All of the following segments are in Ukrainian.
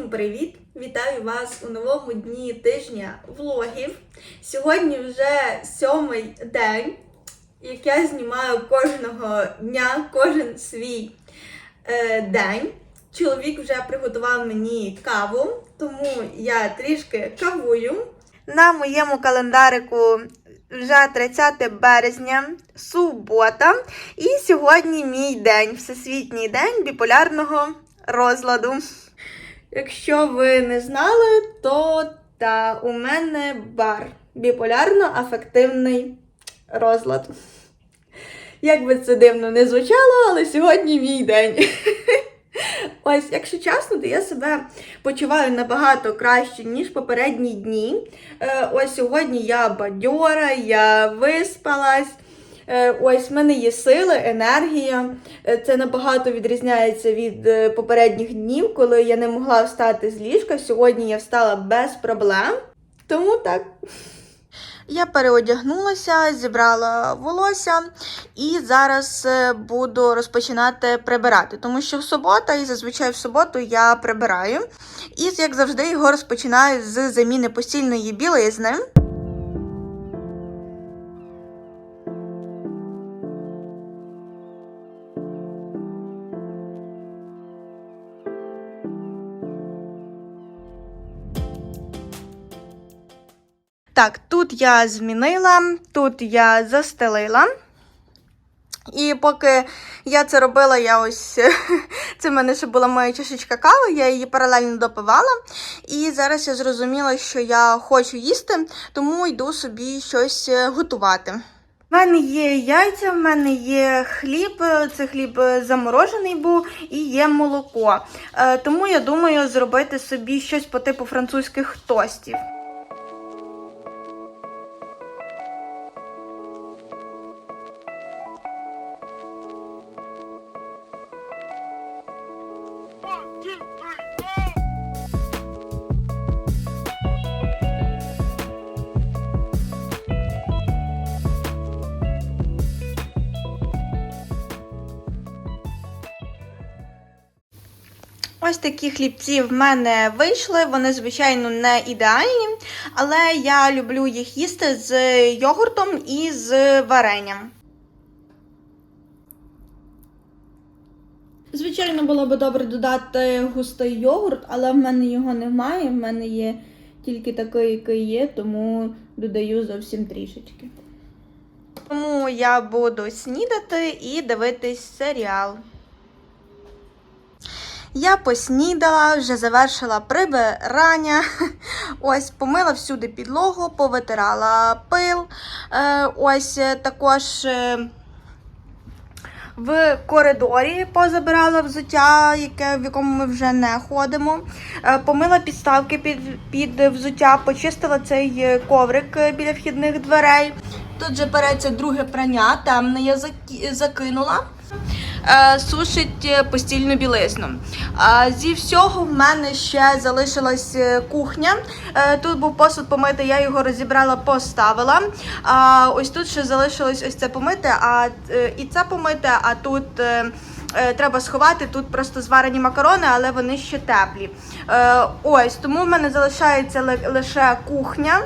Всім привіт! Вітаю вас у новому дні тижня влогів. Сьогодні вже сьомий день, як я знімаю кожного дня, кожен свій е, день. Чоловік вже приготував мені каву, тому я трішки кавую. На моєму календарику вже 30 березня, субота. І сьогодні мій день, всесвітній день біполярного розладу. Якщо ви не знали, то та у мене бар біполярно-афективний розлад. Як би це дивно не звучало, але сьогодні мій день. Ось, якщо чесно, то я себе почуваю набагато краще, ніж попередні дні. Е, ось сьогодні я бадьора, я виспалась. Е, Ось в мене є сили, енергія. Е, Це набагато відрізняється від е, попередніх днів, коли я не могла встати з ліжка. Сьогодні я встала без проблем. Тому так. Я переодягнулася, зібрала волосся і зараз буду розпочинати прибирати, тому що в субота і зазвичай в суботу я прибираю. І як завжди його розпочинаю з заміни постільної білизни. Так, тут я змінила, тут я застелила. І поки я це робила, я ось це в мене ще була моя чашечка кави, я її паралельно допивала. І зараз я зрозуміла, що я хочу їсти, тому йду собі щось е, готувати. У мене є яйця, в мене є хліб, це хліб е, заморожений був, і є молоко. Е, Тому я думаю зробити собі щось по типу французьких тостів. Ось такі хлібці в мене вийшли. Вони, звичайно, не ідеальні, але я люблю їх їсти з йогуртом і з варенням. Звичайно, було б добре додати густий йогурт, але в мене його немає. В мене є тільки такий, який є, тому додаю зовсім трішечки. Тому я буду снідати і дивитись серіал. Я поснідала, вже завершила прибирання. Ось помила всюди підлогу, повитирала пил. Е, Ось е, також е, в коридорі позабирала взуття, яке, в якому ми вже не ходимо. Помила підставки під, під взуття, почистила цей коврик біля вхідних дверей. Тут же береться друге прання, темне я закинула. Е, Сушить е, постільну білизну. Зі всього в мене ще залишилась е, кухня. Тут був посуд помити, я його розібрала, поставила. Ось тут ще залишилось ось це помити, а і це помити, а тут. Треба сховати тут просто зварені макарони, але вони ще теплі. Ось тому в мене залишається лише кухня.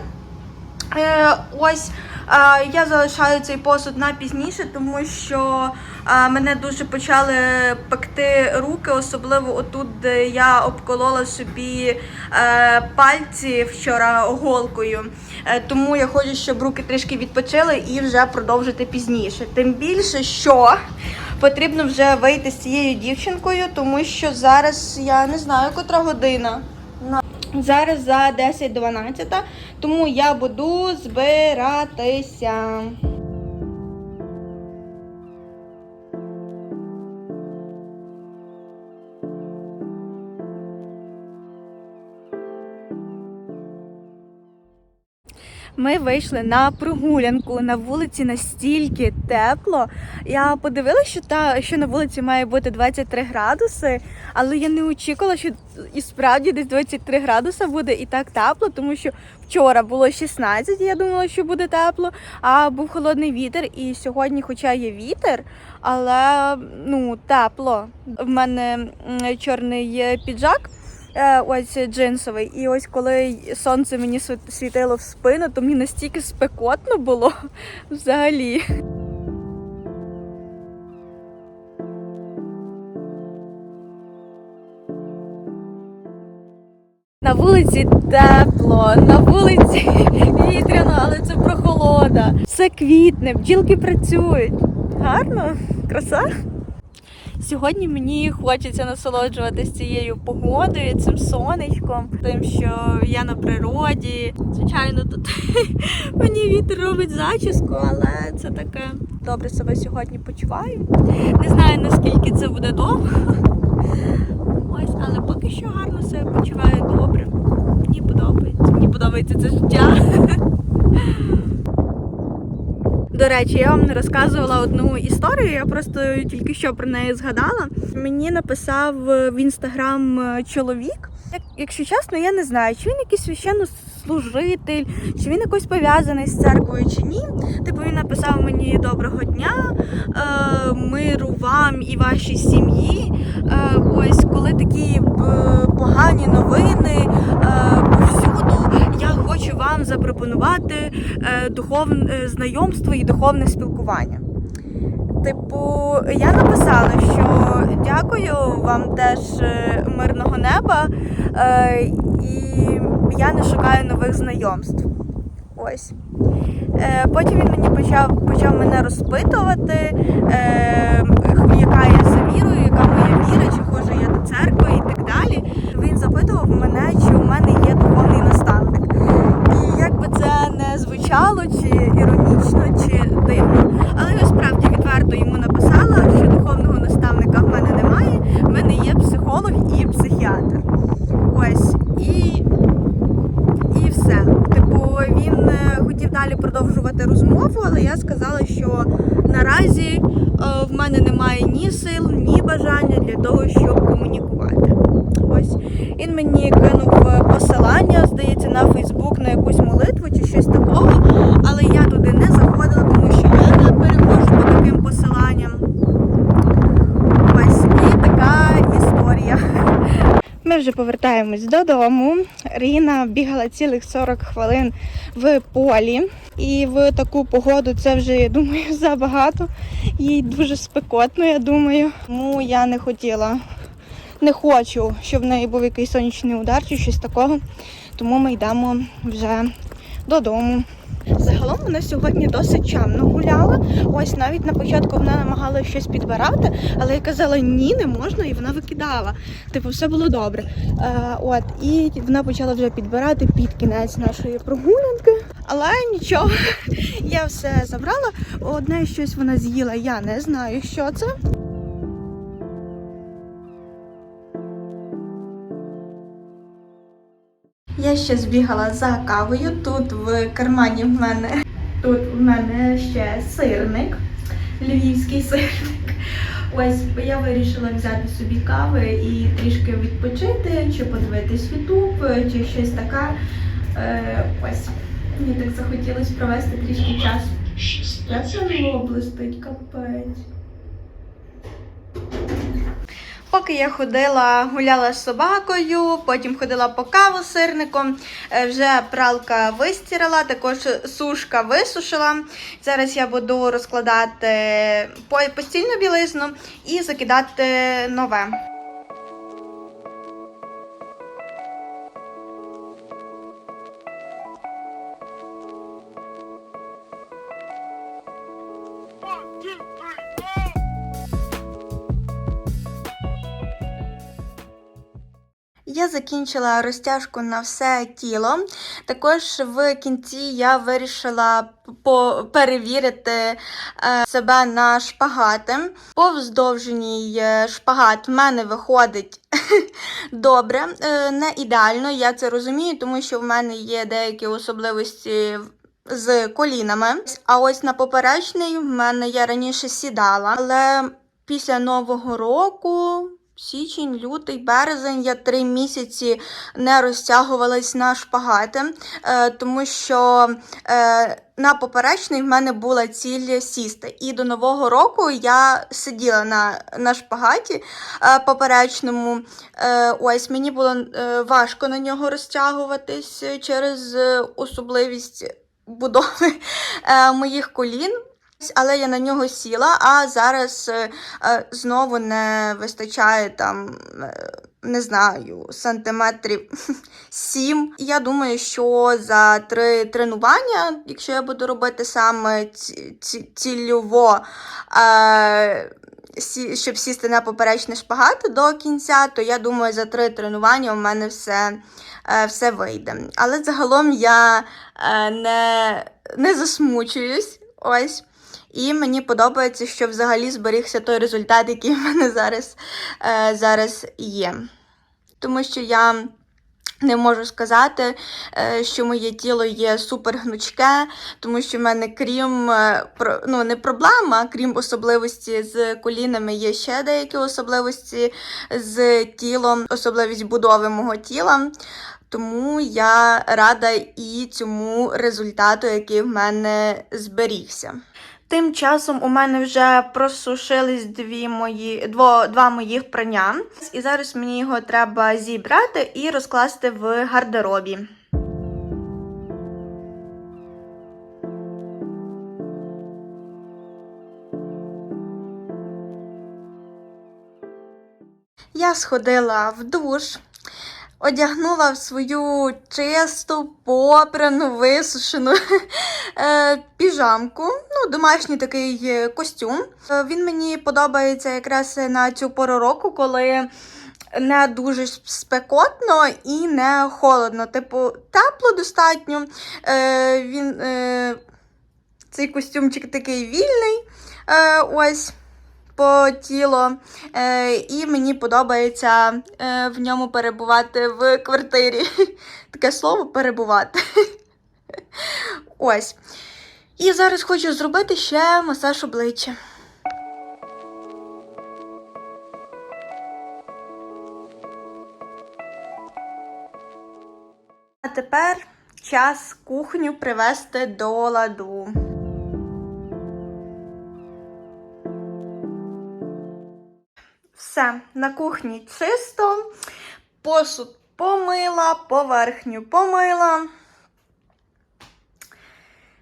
Е, ось е, я залишаю цей посуд на пізніше, тому що е, мене дуже почали пекти руки, особливо отут, де я обколола собі пальці вчора голкою. Тому я хочу, щоб руки трішки відпочили і вже продовжити пізніше. Тим більше, що потрібно вже вийти з цією дівчинкою, тому що зараз я не знаю, котра година. Зараз за 10-12, тому я буду збиратися. Ми вийшли на прогулянку. На вулиці настільки тепло. Я подивилася, що та що на вулиці має бути 23 градуси, але я не очікувала, що і справді десь 23 градуси буде і так тепло, тому що вчора було 16, я думала, що буде тепло, а був холодний вітер. І сьогодні, хоча є вітер, але ну тепло. В мене чорний піджак. Е, ось джинсовий. І ось коли сонце мені світ- світило в спину, то мені настільки спекотно було взагалі. На вулиці тепло, на вулиці вітряно, але це прохолода. Все квітне, бджілки працюють. Гарно, краса. Сьогодні мені хочеться насолоджуватися цією погодою, цим сонечком, тим, що я на природі. Звичайно, тут мені вітер робить зачіску, але це таке добре себе сьогодні почуваю. Не знаю наскільки це буде довго. Ось, але поки що гарно себе почуваю добре. Мені подобається. Мені подобається це життя. До речі, я вам не розказувала одну історію, я просто тільки що про неї згадала. Мені написав е, в інстаграм е, чоловік. Якщо чесно, я не знаю, чи він якийсь священнослужитель, чи він якось пов'язаний з церквою, чи ні. Типу він написав мені доброго дня, е, миру вам і вашій сім'ї. Е, ось коли такі е, погані новини е, повсюду, я хочу вам запропонувати е, духовне знайомство і духовне спілкування. Типу, я написала, що дякую вам теж е, мирного неба, е, і я не шукаю нових знайомств. Ось. Потім він мені почав, почав мене розпитувати, яка я за вірою, яка моя віра, чи ходжу я до церкви і так далі. Він запитував мене, чи у мене є духовний наставник. І як би це не звучало, чи іронічно, чи дивно, але я справді відверто йому написала, що духовного наставника в мене немає. В мене є психолог і психіатр. Ось. І і все. Типу, він е, хотів далі продовжувати розмову, але я сказала, що наразі е, в мене немає ні сил, ні бажання для того, щоб комунікувати. Ось він мені кинув е, посилання, здається, на Фейсбук на якусь молитву чи щось такого, але я туди не заходила, тому що я не переходжу по таким посиланням. Ось і така історія. Ми вже повертаємось додому. Ріна бігала цілих 40 хвилин в полі. І в таку погоду це вже, я думаю, забагато. Їй дуже спекотно, я думаю. Тому я не хотіла, не хочу, щоб в неї був якийсь сонячний удар чи щось такого. Тому ми йдемо вже додому. Загалом вона сьогодні досить чемно гуляла. Ось навіть на початку вона намагалася щось підбирати, але я казала ні, не можна, і вона викидала. Типу, все було добре. Е, от, і вона почала вже підбирати під кінець нашої прогулянки. Але нічого, я все забрала. Одне щось вона з'їла, я не знаю, що це. Я ще збігала за кавою. Тут в кармані в мене тут в мене ще сирник, львівський сирник. Ось я вирішила взяти собі кави і трішки відпочити, чи подивитись Ютуб, чи щось таке. Е, ось мені так захотілося провести трішки часу. Як це блистить, капець. Поки я ходила, гуляла з собакою, потім ходила по каву з сирником, е, вже пралка вистирала, також сушка висушила. Зараз я буду розкладати постільну білизну і закидати нове. Закінчила розтяжку на все тіло. Також в кінці я вирішила по- перевірити е, себе на шпагати. Повздовжній е, шпагат в мене виходить добре, е, не ідеально. Я це розумію, тому що в мене є деякі особливості. З колінами. А ось на поперечний в мене я раніше сідала, але після нового року січень, лютий, березень. Я три місяці не розтягувалась на шпагати, е, тому що е, на поперечний в мене була ціль сісти. І до нового року я сиділа на, на шпагаті е, поперечному. Ось мені було важко на нього розтягуватись через особливість будови моїх колін. Але я на нього сіла, а зараз е, е, знову не вистачає там, е, не знаю, сантиметрів сім. Я думаю, що за три тренування, якщо я буду робити саме ці, ці, цільово, щоб сісти на поперечний шпагат до кінця, то я думаю, за три тренування у мене все, все вийде. Але загалом я не, не засмучуюсь. Ось. І мені подобається, що взагалі зберігся той результат, який в мене зараз, е, зараз є. Тому що я не можу сказати, е, що моє тіло є супер гнучке, тому що в мене, крім е, ну, не проблема, крім особливості з колінами, є ще деякі особливості з тілом, особливість будови мого тіла. Тому я рада і цьому результату, який в мене зберігся. Тим часом у мене вже просушились дві мої, дво, два моїх прання, і зараз мені його треба зібрати і розкласти в гардеробі. Я сходила в душ, одягнула в свою чисту, попрану, висушену е, піжамку, ну, домашній такий е, костюм. Е, Він мені подобається якраз на цю пору року, коли не дуже спекотно і не холодно. Типу, тепло достатньо. Він, цей костюмчик такий вільний. Ось по тіло, е, і мені подобається е, в ньому перебувати в квартирі. Таке слово перебувати. Ось. І зараз хочу зробити ще масаж обличчя. А тепер час кухню привести до ладу. Все, на кухні чисто, посуд помила, поверхню помила.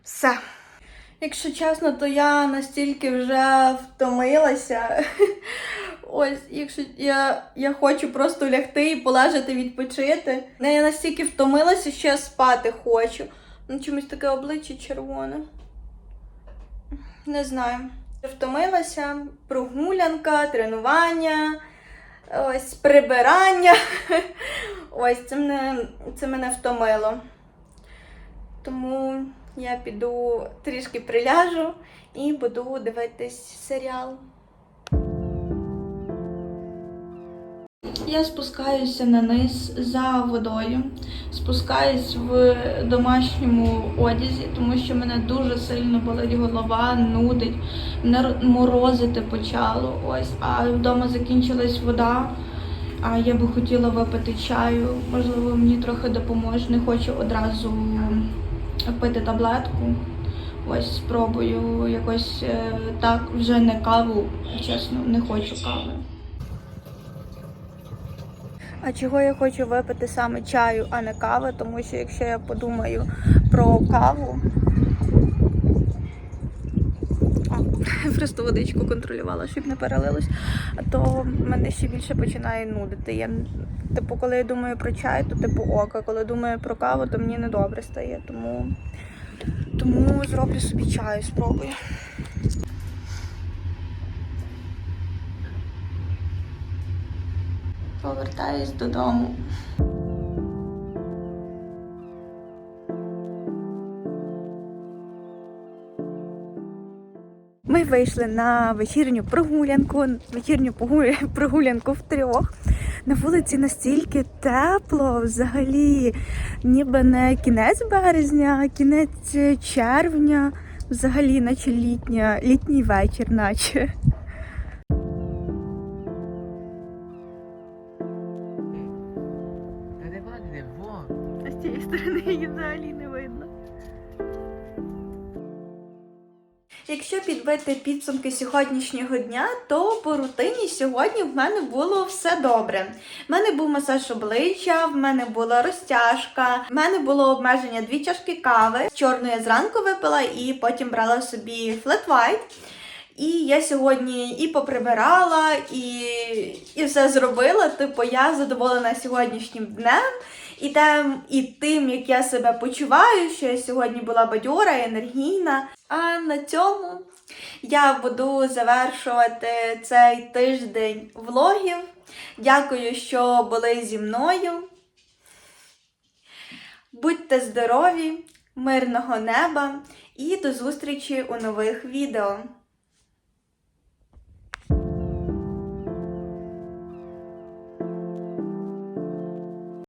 Все. Якщо чесно, то я настільки вже втомилася. Ось, якщо я, я хочу просто лягти і полежати, відпочити. Ну, Я настільки втомилася, що я спати хочу. Ну, чомусь таке обличчя червоне. Не знаю. Втомилася, прогулянка, тренування, ось прибирання. Ось це мене, це мене втомило. Тому я піду трішки приляжу і буду дивитись серіал. Я спускаюся на низ за водою, спускаюсь в домашньому одязі, тому що мене дуже сильно болить голова, нудить, мене морозити почало. Ось, а вдома закінчилась вода. А я би хотіла випити чаю. Можливо, мені трохи допоможе. Не хочу одразу пити таблетку. Ось спробую якось е, так, вже не каву, чесно, не хочу кави. А чого я хочу випити саме чаю, а не кави? Тому що якщо я подумаю про каву. Просто водичку контролювала, щоб не перелилось, то мене ще більше починає нудити. Я, типу, коли я думаю про чай, то типу ока. Коли думаю про каву, то мені недобре стає. Тому, тому зроблю собі чаю, спробую. Повертаюсь додому. Ми вийшли на вечірню прогулянку, вечірню прогулянку втрьох. На вулиці настільки тепло, взагалі, ніби не кінець березня, а кінець червня, взагалі, наче літня, літній вечір, наче. З цієї сторони її взагалі не видно. Якщо підбити підсумки сьогоднішнього дня, то по рутині сьогодні в мене було все добре. В мене був масаж обличчя, в мене була розтяжка, в мене було обмеження дві чашки кави. Чорну я зранку випила і потім брала собі флет white. І я сьогодні і поприбирала, і, і все зробила. Типу, я задоволена сьогоднішнім днем і тим, і тим, як я себе почуваю, що я сьогодні була бадьора, енергійна. А на цьому я буду завершувати цей тиждень влогів. Дякую, що були зі мною. Будьте здорові, мирного неба і до зустрічі у нових відео.